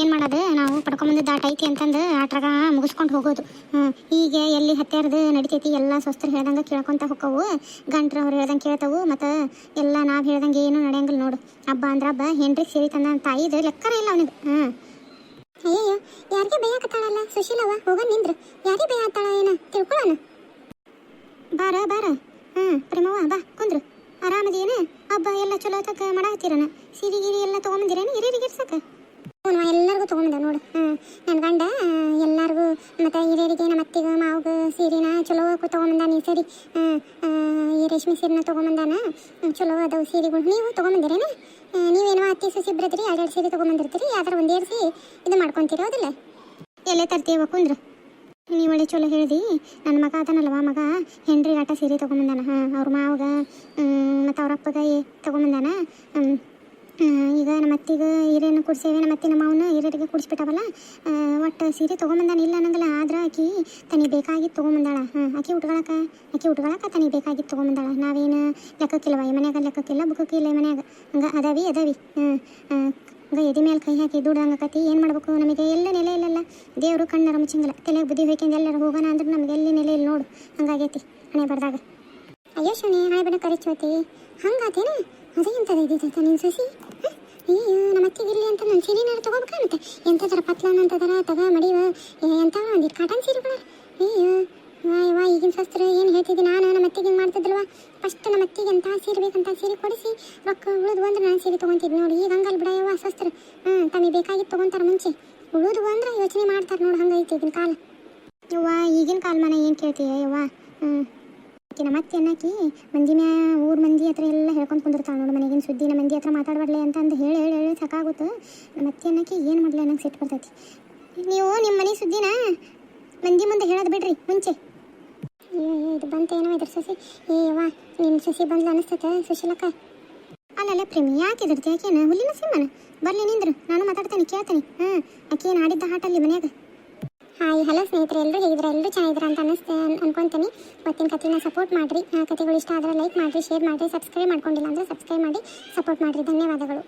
ಏನು ಮಾಡೋದು? ನಾವು ಪಡ್ಕೊಂಬಂದು ದಾಟ ಐತಿ ಅಂತಂದು ಆಟ್ರಾಗ ಮುಗಿಸ್ಕೊಂಡು ಹೋಗೋದು. ಈಗ ಎಲ್ಲಿ ಹತ್ಯಾರ್ದು ನಡಿತೈತಿ ಎಲ್ಲ ಸ್ವಸ್ಥರು ಹೇಳ್ದಂಗೆ ಕೇಳ್ಕೊಂತ ಹೋಕ್ಕವು. ಗಂಟ್ರು ಅವ್ರು ಹೇಳ್ದಂಗೆ ಕೇಳ್ತಾವು. ಮತ್ತು ಎಲ್ಲ ನಾವು ಹೇಳ್ದಂಗೆ ಏನು ನಡೆಯಂಗಿಲ್ಲ ನೋಡು. ಹಬ್ಬ ಅಂದ್ರೆ ಹಬ್ಬ. ಹೆಂಡ್ರಿಗೆ ಸೇರಿ ತಂದ ತಾಯಿದು ಲೆಕ್ಕರ ಇಲ್ಲ ಅವನಿಗೆ. ಹಾಂ ಅಯ್ಯೋ ಯಾರಿಗೆ ಬೇಯಾಕತ್ತಾಳಲ್ಲ? ಸುಶೀಲವ್ವ ಹೋಗ ನಿಂದ್ರು. ಯಾರಿಗೆ ಬೇಯಾತ್ತಾಳ ಏನ? ತಿಳ್ಕೊಳ್ಳೋಣ ಬಾರ ಬಾರ. ಹಾಂ ಪ್ರೇಮವ್ವ, ಬಾ, ಕುಂದ್ರು. ಆರಾಮದೇನ? ಹಬ್ಬ ಎಲ್ಲ ಚಲೋ ತಕ್ಕ ಮಾಡಾಕತ್ತೀರನ? ಸೀರೆ ಗೀರಿ ಎಲ್ಲ ತೊಗೊಂಬಂದಿರೇನು? ಹಿರಿಯರಿಗೆ ಇರ್ಸಕ ತೊಗೊಂಬಂದ ನೋಡು. ನನ್ನ ಗಂಡ ಎಲ್ಲರಿಗೂ ಮತ್ತು ಹಿರಿಯರಿಗೆ ನಮ್ಮ ಅತ್ತಿಗೆ ಮಾವಗ ಸೀರೆನ ಚಲೋ ತೊಗೊಂಬಂದಾನ ಈ ಸರಿ. ಈ ರೇಷ್ಮೆ ಸೀರೆನ ತೊಗೊಂಬಂದಾನ ಚಲೋ ಅದಾವು ಸೀರೆಗಳು. ನೀವು ತೊಗೊಂಬಂದಿರೇನ? ನೀವೇನೋ ಅತ್ತಿ ಸೊಸಿ ಇಬ್ಬರದ್ರಿ ಎರಡೆರಡು ಸೀರೆ ತೊಗೊಂಬಂದಿರ್ತೀರಿ, ಯಾವ್ದಾರ ಒಂದು ಏರಿಸಿ ಇದು ಮಾಡ್ಕೊಂತೀರೋದಿಲ್ಲ. ಎಲ್ಲೇ ತರ್ತೀವ ಕುಂದ್ರ? ನೀವು ಒಳ್ಳೆ ಚಲೋ ಹೇಳಿದಿ. ನನ್ನ ಮಗ ಅದನಲ್ವ ಮಗ? ಹೆಂಡ್ರಿಗೆ ಆಟ ಸೀರೆ ತೊಗೊಂಬಂದಾನ. ಹಾಂ, ಅವ್ರ ಮಾವಾಗ ಮತ್ತು ಅವ್ರ ಅಪ್ಪಗ ತೊಗೊಂಬಂದಾನ? ಈಗ ನಮ್ಮ ಅತ್ತಿಗೆ ಹಿರಿಯನ್ನು ಕುಡ್ಸೇವೆ, ನಮ್ಮ ಅತ್ತಿ ನಮ್ಮ ಅವನ ಹಿರಿಯರಿಗೆ ಕುಡಿಸ್ಬಿಟ್ಟವಲ್ಲ ಒಟ್ಟು ಸೀರೆ ತೊಗೊಂಬಂದಾನ ಇಲ್ಲ ಅನ್ನಂಗಿಲ್ಲ, ಆದ್ರೆ ಆಕಿ ತನಿಗೆ ಬೇಕಾಗಿತ್ತು ತೊಗೊಂಬಂದಾಳ. ಹಾಂ, ಆಕಿ ಉಟ್ಕೊಳಕ ಆಕಿ ಉಟ್ಕೊಳಕ ತನಗೆ ಬೇಕಾಗಿತ್ತು ತೊಗೊಂಬಂದಾಳ. ನಾವೇನು ಲೆಕ್ಕಕ್ಕಿಲ್ಲವ, ಈ ಮನ್ಯಾಗ ಲೆಕ್ಕಕ್ಕಿಲ್ಲ, ಬುಕ್ಕಕ್ಕಿಲ್ಲ ಈ ಮನ್ಯಾಗ. ಹಂಗೆ ಅದಾವಿ ಅದಾವಿ. ಹಾಂ ಹಂಗ ಎದೆ ಕೈ ಹಾಕಿ ದುಡ್ದಂಗಕತಿ ಏನು ಮಾಡ್ಬೇಕು? ನಮಗೆ ಎಲ್ಲ ನೆಲೆ ಇಲ್ಲಲ್ಲ. ದೇವರು ಕಣ್ಣರ ಮುಚ್ಚಂಗಿಲ್ಲ. ತಲೆಗೆ ಬುದ್ಧಿ ಹೋಯ್ಕೊಂಡು ಎಲ್ಲರೂ ಹೋಗೋಣ ಅಂದ್ರೆ ನಮಗೆ ಎಲ್ಲಿ ನೆಲೆ ಇಲ್ಲ ನೋಡು. ಹಂಗಾಗೈತಿ, ಹಣೆ ಬರ್ದಾಗ. ಅಯ್ಯೋ ಶನಿ ಹಣೆ ಬಣ್ಣ ಕರಿಚೋತಿ ಹಂಗಾತೇನ ಅದೇ ಎಂಥದ್ದು ಇದ್ದಿತ್ತ ನಿನ್ನ ಸಸಿ? ಅಯ್ಯೋ ನಮ್ಮ ಅತ್ತಿಗೆ ಇರಲಿ ಅಂತ ನನ್ನ ಸೀರೆನಾರು ತೊಗೋಬೇಕಾಗುತ್ತೆ ಎಂಥದರ ಪತ್ಲನ ಅಂತದರ ತಗ ಮಡಿವ? ಎಂಥ ಒಂದು ಕಾಟನ್ ಸೀರೆಗಳ ಅಯ್ಯೋ ವಾಯ್ ವಾ ಈಗಿನ ಶಾಸ್ತ್ರ ಏನು ಹೇಳ್ತಿದ್ದೆ ನಾನು? ನಮ್ಮ ಅತ್ತಿಗೆ ಮಾಡ್ತಿದ್ರಲ್ವ ಫಸ್ಟ್ ನಮ್ಮ ಅತ್ತಿಗೆ ಅಂತ ಸೀರೆ ಬೇಕಂತ ಸೀರೆ ಕೊಡಿಸಿ, ರೊಕ್ಕ ಉಳಿದು ಬಂದ್ರೆ ನಾನು ಸೀರೆ ತೊಗೊಂತಿದ್ದೆ ನೋಡಿ. ಈಗ ಹಂಗಲ್ ಬಿಡ ಯವ್ವ ಶಾಸ್ತ್ರ. ಹ್ಞೂ ತಮಗೆ ಬೇಕಾಗಿತ್ತು ತೊಗೊಂತಾರ ಮುಂಚೆ. ಉಳಿದು ಬಂದ್ರೆ ಯೋಚನೆ ಮಾಡ್ತಾರೆ ನೋಡಿ ಹಂಗೈತಿ ಈಗಿನ ಕಾಲ. ಯವ್ವ, ಈಗಿನ ಕಾಲ ಕಾಲಮಾನ ಏನು ಕೇಳ್ತೀಯ ಯವ್ವ? ಹ್ಞೂ ಆಕಿನ ಅತ್ತೆ ಅನ್ನಕಿ ಮಂದಿ ಮ್ಯಾ ಊರ್ ಮಂದಿ ಹತ್ರ ಎಲ್ಲ ಹೇಳ್ಕೊಂಡು ಕುಂದಿರ್ತಾಳ ನೋಡು ಮನೆಗಿನ ಸುದ್ದಿ ನಮ್ಮ ಮಂದಿ ಹತ್ರ ಮಾತಾಡ್ಬಾರ್ಲೆ ಅಂತ ಅಂದು ಹೇಳಿ ಹೇಳಿ ಹೇಳಿ ಸಾಕಾಗುತ್ತೆ ನಮ್ಮ ಅತ್ತೆ ಅನ್ನಕಿ ಏನು ಮಾಡ್ಲಿ ನಂಗೆ ಸಿಟ್ಟು ಬರ್ತೈತಿ. ನೀವು ನಿಮ್ಮ ಮನೆ ಸುದ್ದಿನ ಮಂದಿ ಮುಂದೆ ಹೇಳೋದು ಬಿಡ್ರಿ, ಮುಂಚೆ. ಇದು ಬಂತೇನೋ ಇದ್ರ ಸಸಿ? ಏ ವಾ ಸಸಿ ಬಂದ್ಲು ಅನಿಸ್ತೈತೆ ಸುಶೀಲಕ್ಕ? ಅಲ್ಲಲ್ಲ ಪ್ರೇಮಿ, ಯಾಕೆ ಇದ್ರತಿ ಯಾಕೇನ ಹುಲ್ಲಿನ ಸಿಂಹನ? ಬರ್ಲಿ ನಿಂದ್ರು, ನಾನು ಮಾತಾಡ್ತೇನೆ, ಕೇಳ್ತೇನೆ. ಹಾಂ, ಆಕೆ ಏನು ಆಡಿದ್ದ ಹಾಟಲ್ಲಿ ಮನ್ಯಾಗ? ಹಾಯ್ ಹಲೋ ಸ್ನೇಹಿತರೆ ಎಲ್ಲರೂ ಹೇಗಿದ್ರೆ ಎಲ್ಲರೂ ಚೆನ್ನಾಗಿದ್ರೆ ಅಂತ ಅನಿಸ್ತೆ ಅನ್ಕೊಂತೀನಿ. ಇವತ್ತಿನ ಕಥೆನ ಸಪೋರ್ಟ್ ಮಾಡಿರಿ. ಕಥೆಗಳು ಇಷ್ಟ ಆದರೆ ಲೈಕ್ ಮಾಡಿರಿ ಶೇರ್ ಮಾಡಿರಿ ಸಬ್ಸ್ಕ್ರೈಬ್ ಮಾಡ್ಕೊಂಡಿಲ್ಲ ಅಂದರೆ ಸಬ್ಸ್ಕ್ರೈಬ್ ಮಾಡಿ ಸಪೋರ್ಟ್ ಮಾಡಿರಿ. ಧನ್ಯವಾದಗಳು.